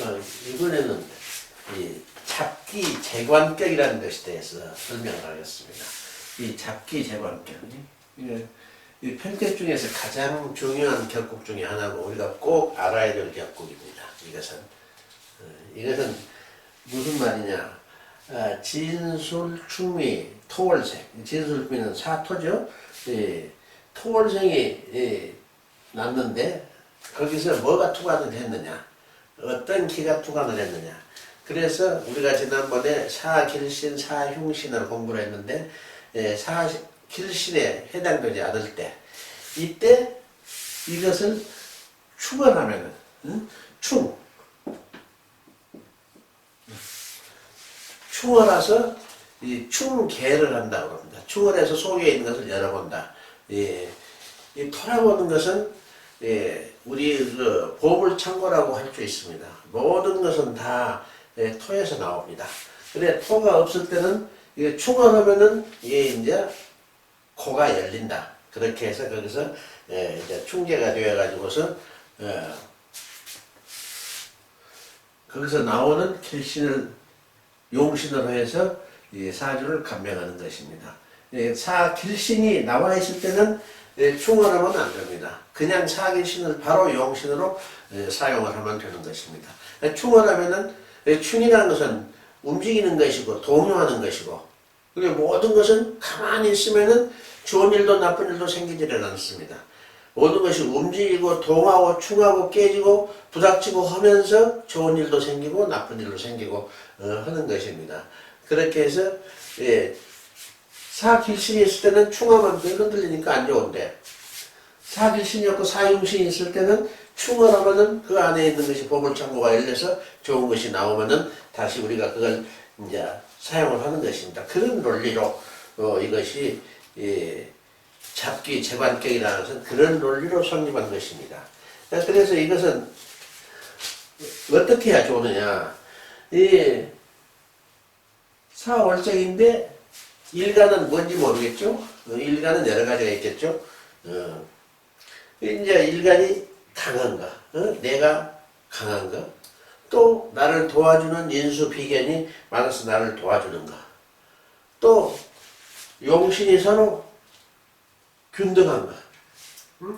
어, 이번에는 이 잡기 재관격이라는 것에 대해서 설명을 하겠습니다. 이 잡기 재관격. 이게 이 편격 중에서 가장 중요한 격국 중에 하나고 우리가 꼭 알아야 될 격국입니다. 이것은 어, 이것은 무슨 말이냐? 아, 진술, 충미, 토월생. 진술, 충미는 사토죠. 이 토월생이 이, 났는데 거기서 뭐가 투관을 했느냐? 어떤 기가 투관을 했느냐? 그래서 우리가 지난번에 사길신, 사흉신을 공부를 했는데 예, 사길신에 해당되지 않을 때 이때 이것을 충원하면은 응? 충 충원해서 이 충계를 한다고 합니다. 충원해서 속에 있는 것을 열어본다. 예, 이 토라보는 것은 예, 우리 그 보물 창고라고 할 수 있습니다. 모든 것은 다 예, 토에서 나옵니다. 근데 토가 없을 때는 이게 충원하면은 이게 이제 코가 열린다. 그렇게 해서 거기서 예, 이제 충계가 되어 가지고서 예, 거기서 나오는 길신을 용신으로 해서 이 사주를 감명하는 것입니다. 예, 사 길신이 나와 있을 때는 예, 충원하면 안 됩니다. 그냥 사길신을 바로 용신으로 예, 사용을 하면 되는 것입니다. 예, 충원하면은 예, 충이라는 것은 움직이는 것이고 동요하는 것이고 그리고 모든 것은 가만히 있으면은 좋은 일도 나쁜 일도 생기지를 않습니다. 모든 것이 움직이고 동하고 충하고 깨지고 부닥치고 하면서 좋은 일도 생기고 나쁜 일도 생기고 어, 하는 것입니다. 그렇게 해서 예, 사길신이 있을 때는 충하면 흔들리니까 안 좋은데 사길신이 없고 사용신이 있을 때는 충을 하면은 그 안에 있는 것이 보물창고가 열려서 좋은 것이 나오면은 다시 우리가 그걸 이제 사용을 하는 것입니다. 그런 논리로 어, 이것이 예, 잡기 재관격이라는 것은 그런 논리로 성립한 것입니다. 그래서 이것은 어떻게 해야 좋느냐? 이 사월생인데 일간은 뭔지 모르겠죠? 어, 일간은 여러 가지가 있겠죠? 어, 이제 일간이 강한가? 어? 내가 강한가? 또 나를 도와주는 인수 비견이 많아서 나를 도와주는가? 또 용신이 서로 균등한가? 음?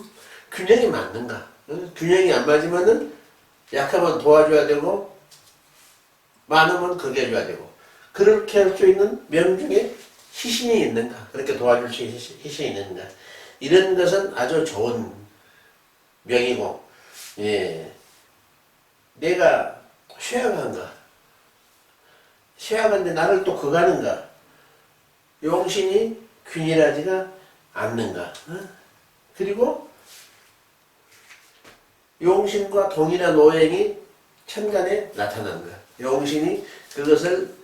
균형이 맞는가? 어? 균형이 안 맞으면은 약하면 도와줘야 되고 많으면 극해줘야 되고 그렇게 할 수 있는 명중에 희신이 있는가? 그렇게 도와줄 수 있는 희신이 있는가? 이런 것은 아주 좋은 명이고 예. 내가 쇠약한가? 쇠약한데 나를 또 그가는가? 용신이 균일하지가 않는가? 어? 그리고 용신과 동일한 오행이 천간에 나타난가? 용신이 그것을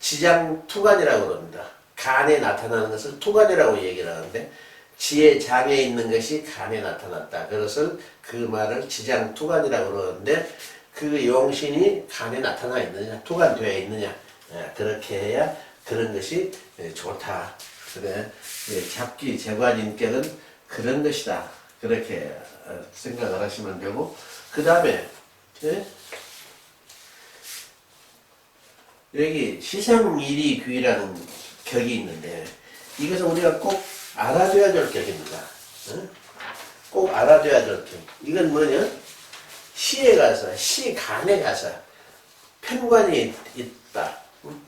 지장투간이라고 그럽니다. 간에 나타나는 것을 투간이라고 얘기를 하는데 지의 장에 있는 것이 간에 나타났다. 그것을 그 말을 지장 투간이라고 그러는데 그 용신이 간에 나타나 있느냐, 투간되어 있느냐, 예, 그렇게 해야 그런 것이 예, 좋다. 그래 예, 잡기 재관 인격은 그런 것이다. 그렇게 어, 생각을 하시면 되고 그 다음에 여기 시상일이 귀라는 격이 있는데 이것은 우리가 꼭 알아둬야 될 격입니다. 어? 꼭 알아둬야 될 격. 이건 뭐냐? 시에 가서 시 간에 가서 편관이 있다.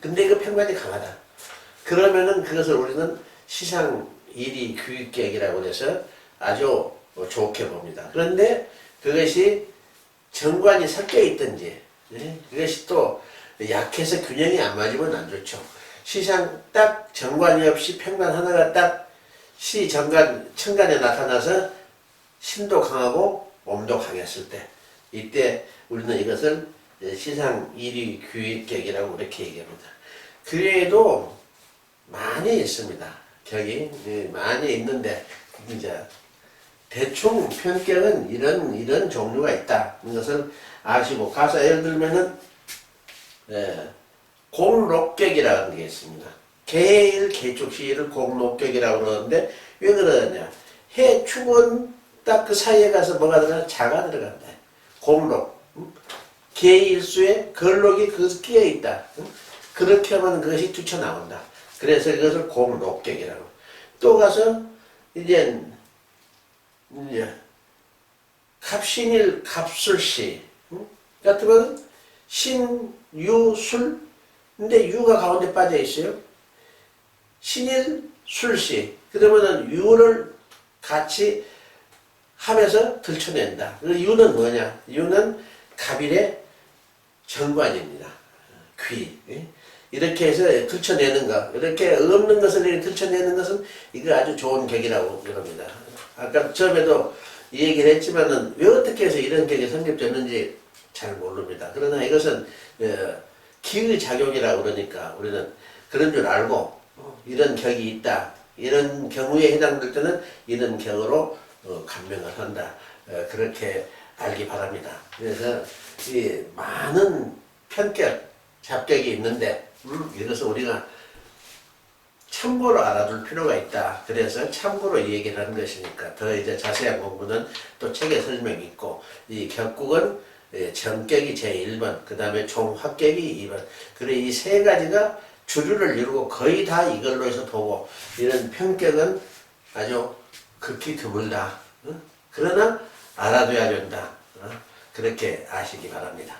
근데 그 편관이 강하다. 그러면은 그것을 우리는 시상 일이 규격이라고 해서 아주 좋게 봅니다. 그런데 그것이 정관이 섞여 있든지 예? 그것이 또 약해서 균형이 안 맞으면 안 좋죠. 시상 딱 정관이 없이 편관 하나가 딱 시 정관 천간에 나타나서 신도 강하고 몸도 강했을 때 이때 우리는 이것을 시상 일위 규격이라고 이렇게 얘기합니다. 그 외에도 많이 있습니다. 격이 예, 많이 있는데 이제 대충 편격은 이런 이런 종류가 있다. 이것을 아시고 가서 예를 들면은 예, 공록격이라는 게 있습니다. 개일 개축시를 공록격이라고 그러는데 왜 그러느냐? 해 축은 딱 그 사이에 가서 뭐가 들어가? 자가 들어간다. 공록. 음? 개일수에 걸록이 그것에 끼어 있다. 응? 그렇게 하면 그것이 투쳐 나온다. 그래서 이것을 공록객이라고. 또 가서 이제 이제 갑신일 갑술시 응? 같으면 신유술 근데 유가 가운데 빠져 있어요. 신일 술시 그러면은 유를 같이 하면서 들춰낸다. 그 유는 뭐냐? 유는 갑일의 정관입니다. 귀. 예? 이렇게 해서 들춰내는 것, 이렇게 없는 것을 이렇게 들춰내는 것은 이거 아주 좋은 격이라고 그럽니다. 아까 처음에도 이 얘기를 했지만은 왜 어떻게 해서 이런 격이 성립됐는지 잘 모릅니다. 그러나 이것은 어, 기의 작용이라고 그러니까 우리는 그런 줄 알고 어, 이런 격이 있다. 이런 경우에 해당될 때는 이런 격으로 어, 감명을 한다. 어, 그렇게 알기 바랍니다. 그래서 이 많은 편격, 잡격이 있는데 음, 이것을 우리가 참고로 알아둘 필요가 있다. 그래서 참고로 이 얘기를 하는 것이니까 더 이제 자세한 공부는 또 책에 설명이 있고 이 격국은 예, 전격이 제1번, 그 다음에 총합격이 2번. 그래 이 세 가지가 주류를 이루고 거의 다 이걸로 해서 보고 이런 편격은 아주 극히 드물다. 응? 그러나 알아둬야 된다. 어? 그렇게 아시기 바랍니다.